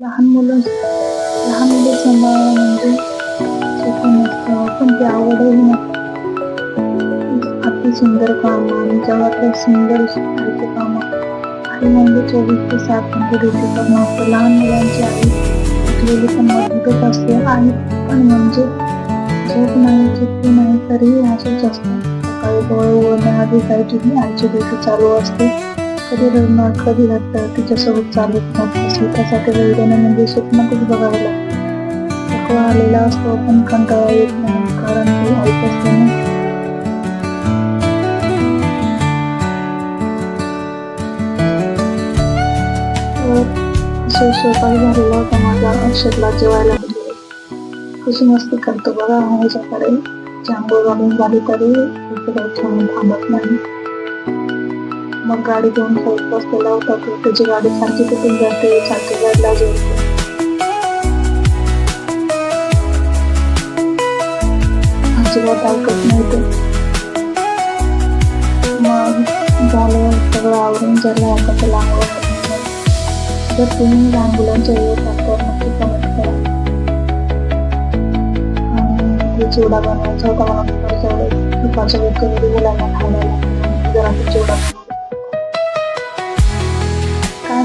लहान मुलं लहान मुलं सांभाळणं म्हणजे सोपं नसतं पण ते आवडही नसतं अति सुंदर काम आणि जगातलं सुंदर शिकायचे काम आई म्हणजे चोवीस ते सात घंटे ड्युटी करणं असतं लहान आई शिकलेली पण मजबूतच असते. आणि पण म्हणजे झोप नाही सुट्टी नाही तरीही असेच असतं. सकाळी डोळे उघडण्याआधी काही ठिकाणी आईची ड्युटी चालू असते. कधी रडणार कधी हट्ट तिच्यासोबत चालत नसतं स्वतःसाठी वेळ देणं म्हणजे स्वप्नातच बघावं लागतं थकवा आलेला असतो पण कंटाळा येत नाही कारण ती ऐक असते ना तर असे स्वयंपाक झालेला होता माझा अक्षरला जेवायला कशी मस्ती करतो बघा माझ्याकडे चांगलं घालून झाली तरी थांबत नाही मग गाडी घेऊन खात बसलेला होता तो त्याची गाडी सारखी कुठून जाते सारखी गाडीला जोडते अजिबात ऐकत ते। मग झालं सगळं आवरून झालं आता त्याला करून जर तुम्ही लहान मुलांच्या येत असाल तर नक्की कमेंट करा। आणि चिवडा बनवायचा होता मला दुपारच्या वेळेस दुपारच्या वेळेस कधी मुलांना खायला लागला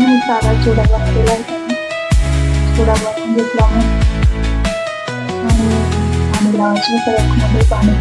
काय नाही साधा चिवडा बनवलेला आहे त्याने चिवडा बनवून घेतला मग आणि पाणी